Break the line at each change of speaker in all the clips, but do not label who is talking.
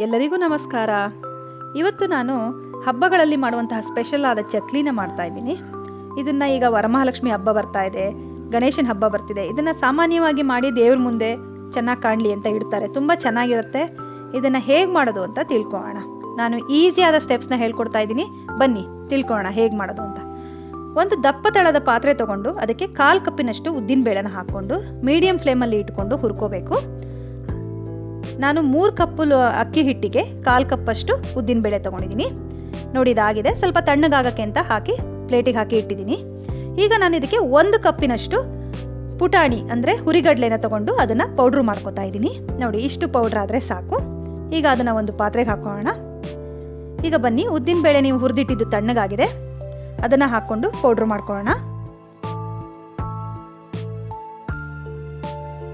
ಎಲ್ಲರಿಗೂ ನಮಸ್ಕಾರ. ಇವತ್ತು ನಾನು ಹಬ್ಬಗಳಲ್ಲಿ ಮಾಡುವಂತಹ ಸ್ಪೆಷಲ್ ಆದ ಚಕ್ಲಿನ ಮಾಡ್ತಾ ಇದ್ದೀನಿ. ಇದನ್ನು ಈಗ ವರಮಹಾಲಕ್ಷ್ಮಿ ಹಬ್ಬ ಬರ್ತಾ ಇದೆ, ಗಣೇಶನ ಹಬ್ಬ ಬರ್ತಿದೆ. ಇದನ್ನು ಸಾಮಾನ್ಯವಾಗಿ ಮಾಡಿ ದೇವ್ರ ಮುಂದೆ ಚೆನ್ನಾಗಿ ಕಾಣಲಿ ಅಂತ ಇಡ್ತಾರೆ. ತುಂಬ ಚೆನ್ನಾಗಿರುತ್ತೆ. ಇದನ್ನು ಹೇಗೆ ಮಾಡೋದು ಅಂತ ತಿಳ್ಕೊಳ್ಳೋಣ. ನಾನು ಈಸಿಯಾದ ಸ್ಟೆಪ್ಸ್ನ ಹೇಳ್ಕೊಡ್ತಾ ಇದ್ದೀನಿ. ಬನ್ನಿ, ತಿಳ್ಕೊಳ್ಳೋಣ ಹೇಗೆ ಮಾಡೋದು ಅಂತ. ಒಂದು ದಪ್ಪ ತಳದ ಪಾತ್ರೆ ತಗೊಂಡು ಅದಕ್ಕೆ ಕಾಲು ಕಪ್ಪಿನಷ್ಟು ಉದ್ದಿನ ಬೇಳೆನ ಹಾಕ್ಕೊಂಡು ಮೀಡಿಯಂ ಫ್ಲೇಮಲ್ಲಿ ಇಟ್ಕೊಂಡು ಹುರ್ಕೋಬೇಕು. ನಾನು ಮೂರು ಕಪ್ಪು ಅಕ್ಕಿ ಹಿಟ್ಟಿಗೆ ಕಾಲು ಕಪ್ಪಷ್ಟು ಉದ್ದಿನ ಬೇಳೆ ತೊಗೊಂಡಿದ್ದೀನಿ. ನೋಡಿ, ಇದಾಗಿದೆ. ಸ್ವಲ್ಪ ತಣ್ಣಗಾಗಕ್ಕೆ ಅಂತ ಹಾಕಿ ಪ್ಲೇಟಿಗೆ ಹಾಕಿ ಇಟ್ಟಿದ್ದೀನಿ. ಈಗ ನಾನು ಇದಕ್ಕೆ ಒಂದು ಕಪ್ಪಿನಷ್ಟು ಪುಟಾಣಿ, ಅಂದರೆ ಹುರಿಗಡ್ಲೆನ ತೊಗೊಂಡು ಅದನ್ನು ಪೌಡ್ರ್ ಮಾಡ್ಕೊತಾ ಇದ್ದೀನಿ. ನೋಡಿ, ಇಷ್ಟು ಪೌಡ್ರ್ ಆದರೆ ಸಾಕು. ಈಗ ಅದನ್ನು ಒಂದು ಪಾತ್ರೆಗೆ ಹಾಕೋಣ. ಈಗ ಬನ್ನಿ, ಉದ್ದಿನ ಬೇಳೆ ನೀವು ಹುರಿದಿಟ್ಟಿದ್ದು ತಣ್ಣಗಾಗಿದೆ. ಅದನ್ನು ಹಾಕ್ಕೊಂಡು ಪೌಡ್ರ್ ಮಾಡ್ಕೊಳ್ಳೋಣ.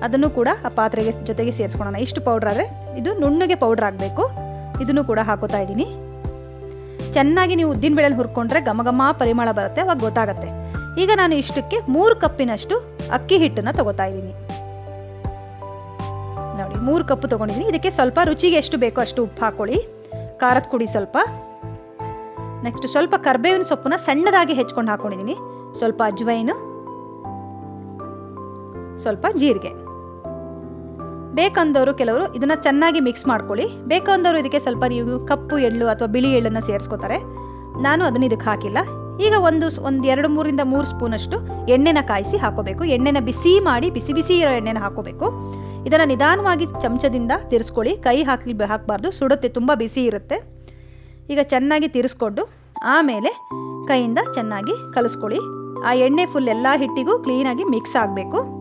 ಅದನ್ನು ಕೂಡ ಆ ಪಾತ್ರೆಗೆ ಜೊತೆಗೆ ಸೇರಿಸ್ಕೊಳ್ಳೋಣ ಇಷ್ಟು ಪೌಡ್ರ್ ಆದರೆ ಇದು ನುಣ್ಣಗೆ ಪೌಡ್ರ್ ಆಗಬೇಕು. ಇದನ್ನು ಕೂಡ ಹಾಕೋತಾ ಇದ್ದೀನಿ. ಚೆನ್ನಾಗಿ ನೀವು ಉದ್ದಿನ ಬೇಳೆನ ಹುರ್ಕೊಂಡ್ರೆ ಗಮಗಮ ಪರಿಮಳ ಬರುತ್ತೆ, ಅವಾಗ ಗೊತ್ತಾಗುತ್ತೆ. ಈಗ ನಾನು ಇಷ್ಟಕ್ಕೆ ಮೂರು ಕಪ್ಪಿನಷ್ಟು ಅಕ್ಕಿ ಹಿಟ್ಟನ್ನು ತಗೋತಾ ಇದ್ದೀನಿ. ನೋಡಿ, ಮೂರು ಕಪ್ಪು ತೊಗೊಂಡಿದ್ದೀನಿ. ಇದಕ್ಕೆ ಸ್ವಲ್ಪ ರುಚಿಗೆ ಎಷ್ಟು ಬೇಕೋ ಅಷ್ಟು ಉಪ್ಪು ಹಾಕೊಳ್ಳಿ. ಖಾರದ ಕುಡಿ ಸ್ವಲ್ಪ. ನೆಕ್ಸ್ಟ್ ಸ್ವಲ್ಪ ಕರ್ಬೇವಿನ ಸೊಪ್ಪನ್ನ ಸಣ್ಣದಾಗಿ ಹೆಚ್ಕೊಂಡು ಹಾಕೊಂಡಿದ್ದೀನಿ. ಸ್ವಲ್ಪ ಅಜ್ವೈನು, ಸ್ವಲ್ಪ ಜೀರಿಗೆ. ಬೇಕಂದವರು ಕೆಲವರು ಇದನ್ನ ಚೆನ್ನಾಗಿ ಮಿಕ್ಸ್ ಮಾಡ್ಕೊಳ್ಳಿ. ಬೇಕಂದವರು ಇದಕ್ಕೆ ಸ್ವಲ್ಪ ನೀವು ಕಪ್ಪು ಎಳ್ಳು ಅಥವಾ ಬಿಳಿ ಎಳ್ಳನ್ನು ಸೇರಿಸ್ಕೋತಾರೆ. ನಾನು ಅದನ್ನ ಇದಕ್ಕೆ ಹಾಕಿಲ್ಲ. ಈಗ ಒಂದು ಒಂದು ಎರಡು ಮೂರಿಂದ ಮೂರು ಸ್ಪೂನಷ್ಟು ಎಣ್ಣೆನ ಕಾಯಿಸಿ ಹಾಕೋಬೇಕು. ಎಣ್ಣೆನ ಬಿಸಿ ಮಾಡಿ, ಬಿಸಿ ಬಿಸಿ ಇರೋ ಎಣ್ಣೆನ ಹಾಕೋಬೇಕು. ಇದನ್ನು ನಿಧಾನವಾಗಿ ಚಮಚದಿಂದ ತಿರ್ಸ್ಕೊಳ್ಳಿ. ಕೈ ಹಾಕಿ ಹಾಕಬಾರ್ದು. ಸುಡುತ್ತೆ, ತುಂಬ ಬಿಸಿ ಇರುತ್ತೆ. ಈಗ ಚೆನ್ನಾಗಿ ತಿರ್ಸ್ಕೊಂಡು ಆಮೇಲೆ ಕೈಯಿಂದ ಚೆನ್ನಾಗಿ ಕಲಿಸ್ಕೊಳ್ಳಿ. ಆ ಎಣ್ಣೆ ಫುಲ್ ಎಲ್ಲ ಹಿಟ್ಟಿಗೂ ಕ್ಲೀನಾಗಿ ಮಿಕ್ಸ್ ಆಗಬೇಕು.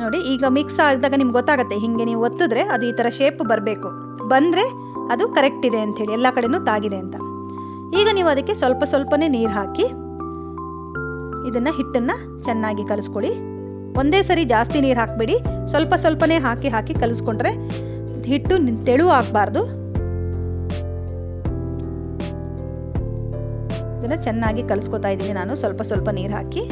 ನೋಡಿ, ಈಗ ಮಿಕ್ಸ್ ಆದಾಗ ನಿಮ್ಗೆ ಗೊತ್ತಾಗುತ್ತೆ, ಹಿಂಗೆ ನೀವು ಒತ್ತಿದ್ರೆ ಅದು ಈ ಥರ ಶೇಪ್ ಬರಬೇಕು. ಬಂದರೆ ಅದು ಕರೆಕ್ಟ್ ಇದೆ ಅಂಥೇಳಿ ಎಲ್ಲ ಕಡೆನೂ ತಾಗಿದೆ ಅಂತ. ಈಗ ನೀವು ಅದಕ್ಕೆ ಸ್ವಲ್ಪ ಸ್ವಲ್ಪನೇ ನೀರು ಹಾಕಿ, ಇದನ್ನು ಹಿಟ್ಟನ್ನು ಚೆನ್ನಾಗಿ ಕಲಿಸ್ಕೊಳ್ಳಿ. ಒಂದೇ ಸರಿ ಜಾಸ್ತಿ ನೀರು ಹಾಕಬೇಡಿ, ಸ್ವಲ್ಪ ಸ್ವಲ್ಪನೇ ಹಾಕಿ ಹಾಕಿ ಕಲಿಸ್ಕೊಂಡ್ರೆ ಹಿಟ್ಟು ತೆಳು ಆಗಬಾರ್ದು. ಇದನ್ನು ಚೆನ್ನಾಗಿ ಕಲಿಸ್ಕೊತಾ ಇದ್ದೀನಿ ನಾನು, ಸ್ವಲ್ಪ ಸ್ವಲ್ಪ ನೀರು ಹಾಕಿ.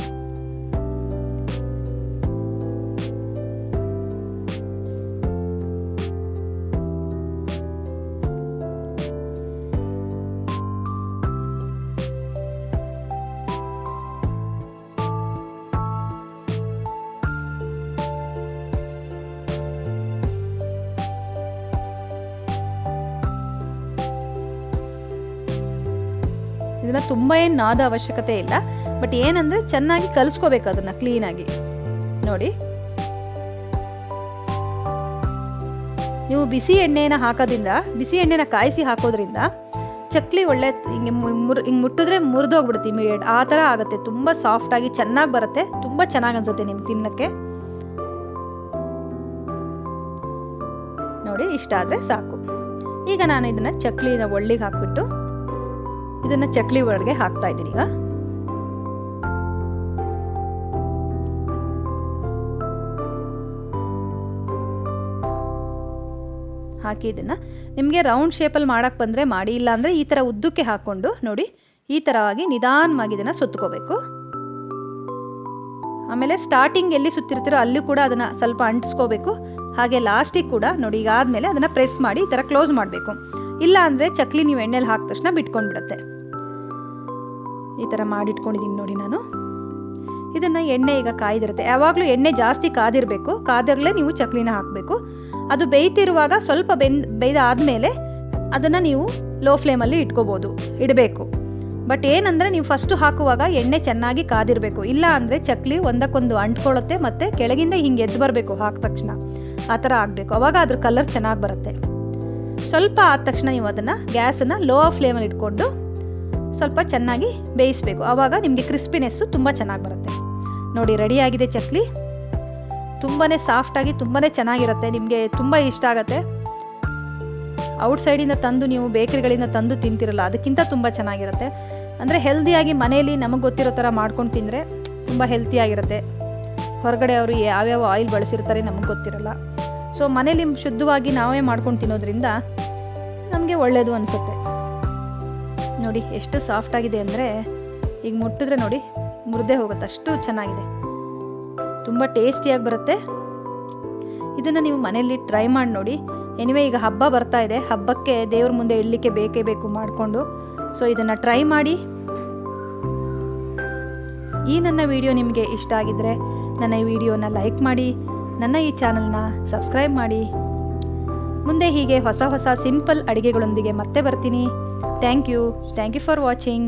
ಇದನ್ನ ತುಂಬ ಏನು ನಾದ ಅವಶ್ಯಕತೆ ಇಲ್ಲ. ಬಟ್ ಏನಂದ್ರೆ ಚೆನ್ನಾಗಿ ಕಲಿಸ್ಕೋಬೇಕು ಅದನ್ನ ಕ್ಲೀನಾಗಿ ನೋಡಿ. ನೀವು ಬಿಸಿ ಎಣ್ಣೆನ ಹಾಕೋದ್ರಿಂದ, ಬಿಸಿ ಎಣ್ಣೆನ ಕಾಯಿಸಿ ಹಾಕೋದ್ರಿಂದ ಚಕ್ಲಿ ಒಳ್ಳೆ ಹಿಂಗೆ ಮುರ್, ಹಿಂಗೆ ಮುಟ್ಟಿದ್ರೆ ಮುರಿದೋಗ್ಬಿಡುತ್ತೆ ಇಮಿಡಿಯೇಟ್ ಆ ಥರ ಆಗುತ್ತೆ. ತುಂಬ ಸಾಫ್ಟಾಗಿ ಚೆನ್ನಾಗಿ ಬರುತ್ತೆ. ತುಂಬ ಚೆನ್ನಾಗಿ ಅನ್ಸುತ್ತೆ ನಿಮ್ಗೆ ತಿನ್ನಕ್ಕೆ. ನೋಡಿ, ಇಷ್ಟ ಆದರೆ ಸಾಕು. ಈಗ ನಾನು ಇದನ್ನು ಚಕ್ಲಿನ ಒಳ್ಳಿಗೆ ಹಾಕ್ಬಿಟ್ಟು ಇದನ್ನ ಚಕ್ಲಿ ಒಳಗೆ ಹಾಕ್ತಾ ಇದ್ದೀನಿ ಈಗ. ಹಾಕಿ ಇದನ್ನ. ನಿಮಗೆ ರೌಂಡ್ ಶೇಪಲ್ಲಿ ಮಾಡೋಕ್ಕೆ ಬಂದರೆ ಮಾಡಿ ಇಲ್ಲ ಅಂದರೆ ಈ ಥರ ಉದ್ದಕ್ಕೆ ಹಾಕ್ಕೊಂಡು ನೋಡಿ, ಈ ಥರವಾಗಿ ನಿಧಾನವಾಗಿ ಇದನ್ನು ಸುತ್ತಕೋಬೇಕು. ಆಮೇಲೆ ಸ್ಟಾರ್ಟಿಂಗ್ ಎಲ್ಲಿ ಸುತ್ತಿರ್ತೀರೋ ಅಲ್ಲಿ ಕೂಡ ಅದನ್ನು ಸ್ವಲ್ಪ ಅಂಟಿಸ್ಕೋಬೇಕು. ಹಾಗೆ ಲಾಸ್ಟಿಗೆ ಕೂಡ ನೋಡಿ, ಈಗ ಆದಮೇಲೆ ಅದನ್ನು ಪ್ರೆಸ್ ಮಾಡಿ ಈ ಥರ ಕ್ಲೋಸ್ ಮಾಡಬೇಕು. ಇಲ್ಲ ಅಂದರೆ ಚಕ್ಲಿ ನೀವು ಎಣ್ಣೆಲಿ ಹಾಕಿದ ತಕ್ಷಣ ಬಿಟ್ಕೊಂಡ್ಬಿಡುತ್ತೆ. ಈ ಥರ ಮಾಡಿಟ್ಕೊಂಡಿದ್ದೀನಿ ನೋಡಿ ನಾನು. ಇದನ್ನು ಎಣ್ಣೆ ಈಗ ಕಾಯ್ದಿರುತ್ತೆ. ಯಾವಾಗಲೂ ಎಣ್ಣೆ ಜಾಸ್ತಿ ಕಾದಿರಬೇಕು. ಕಾದಾಗಲೇ ನೀವು ಚಕ್ಲಿನ ಹಾಕಬೇಕು. ಅದು ಬೇಯ್ತಿರುವಾಗ ಸ್ವಲ್ಪ ಬೆಂದ್, ಬೇಯ್ದಾದಮೇಲೆ ಅದನ್ನು ನೀವು ಲೋ ಫ್ಲೇಮಲ್ಲಿ ಇಟ್ಕೋಬೋದು. ಇಡಬೇಕು. ಬಟ್ ಏನಂದರೆ ನೀವು ಫಸ್ಟು ಹಾಕುವಾಗ ಎಣ್ಣೆ ಚೆನ್ನಾಗಿ ಕಾದಿರಬೇಕು. ಇಲ್ಲ ಅಂದರೆ ಚಕ್ಲಿ ಒಂದಕ್ಕೊಂದು ಅಂಟ್ಕೊಳ್ಳುತ್ತೆ ಮತ್ತು ಕೆಳಗಿಂದ ಹಿಂಗೆ ಎದ್ದು ಬರಬೇಕು ಹಾಕಿದ ತಕ್ಷಣ. ಆ ಥರ ಆಗಬೇಕು. ಅವಾಗ ಅದ್ರ ಕಲರ್ ಚೆನ್ನಾಗಿ ಬರುತ್ತೆ. ಸ್ವಲ್ಪ ಆದ ತಕ್ಷಣ ನೀವು ಅದನ್ನು ಗ್ಯಾಸನ್ನು ಲೋ ಫ್ಲೇಮಲ್ಲಿ ಇಟ್ಕೊಂಡು ಸ್ವಲ್ಪ ಚೆನ್ನಾಗಿ ಬೇಯಿಸಬೇಕು. ಆವಾಗ ನಿಮಗೆ ಕ್ರಿಸ್ಪಿನೆಸ್ಸು ತುಂಬ ಚೆನ್ನಾಗಿ ಬರುತ್ತೆ. ನೋಡಿ ರೆಡಿಯಾಗಿದೆ ಚಕ್ಲಿ. ತುಂಬಾ ಸಾಫ್ಟಾಗಿ ತುಂಬಾ ಚೆನ್ನಾಗಿರುತ್ತೆ. ನಿಮಗೆ ತುಂಬ ಇಷ್ಟ ಆಗುತ್ತೆ. ಔಟ್ಸೈಡಿಂದ ತಂದು ನೀವು ಬೇಕರಿಗಳಿಂದ ತಂದು ತಿಂತಿರಲ್ಲ, ಅದಕ್ಕಿಂತ ತುಂಬ ಚೆನ್ನಾಗಿರುತ್ತೆ. ಅಂದರೆ ಹೆಲ್ದಿಯಾಗಿ ಮನೆಯಲ್ಲಿ ನಮಗೆ ಗೊತ್ತಿರೋ ಥರ ಮಾಡ್ಕೊಂಡು ತಿಂದರೆ ತುಂಬ ಹೆಲ್ತಿಯಾಗಿರುತ್ತೆ ಹೊರಗಡೆ ಅವರು ಯಾವ್ಯಾವ ಆಯಿಲ್ ಬಳಸಿರ್ತಾರೆ ನಮಗೆ ಗೊತ್ತಿರಲ್ಲ. ಸೊ ಮನೇಲಿ ಶುದ್ಧವಾಗಿ ನಾವೇ ಮಾಡ್ಕೊಂಡು ತಿನ್ನೋದ್ರಿಂದ ನಮಗೆ ಒಳ್ಳೆಯದು ಅನಿಸುತ್ತೆ. ನೋಡಿ, ಎಷ್ಟು ಸಾಫ್ಟ್ ಆಗಿದೆ ಅಂದರೆ ಈಗ ಮುಟ್ಟಿದ್ರೆ ನೋಡಿ ಮುರಿದೇ ಹೋಗುತ್ತೆ. ಅಷ್ಟು ಚೆನ್ನಾಗಿದೆ. ತುಂಬ ಟೇಸ್ಟಿಯಾಗಿ ಬರುತ್ತೆ. ಇದನ್ನು ನೀವು ಮನೆಯಲ್ಲಿ ಟ್ರೈ ಮಾಡಿ ನೋಡಿ. ಎನಿವೆ ಈಗ ಹಬ್ಬ ಬರ್ತಾ ಇದೆ. ಹಬ್ಬಕ್ಕೆ ದೇವ್ರ ಮುಂದೆ ಇಡಲಿಕ್ಕೆ ಬೇಕೇ ಬೇಕು ಮಾಡಿಕೊಂಡು. ಸೊ ಇದನ್ನು ಟ್ರೈ ಮಾಡಿ. ಈ ನನ್ನ ವಿಡಿಯೋ ನಿಮಗೆ ಇಷ್ಟ ಆಗಿದ್ದರೆ ನನ್ನ ಈ ವಿಡಿಯೋನ ಲೈಕ್ ಮಾಡಿ. ನನ್ನ ಈ ಚಾನಲ್ನ ಸಬ್ಸ್ಕ್ರೈಬ್ ಮಾಡಿ. ಮುಂದೆ ಹೀಗೆ ಹೊಸ ಹೊಸ ಸಿಂಪಲ್ ಅಡುಗೆಗಳೊಂದಿಗೆ ಮತ್ತೆ ಬರ್ತೀನಿ. Thank you. Thank you for watching.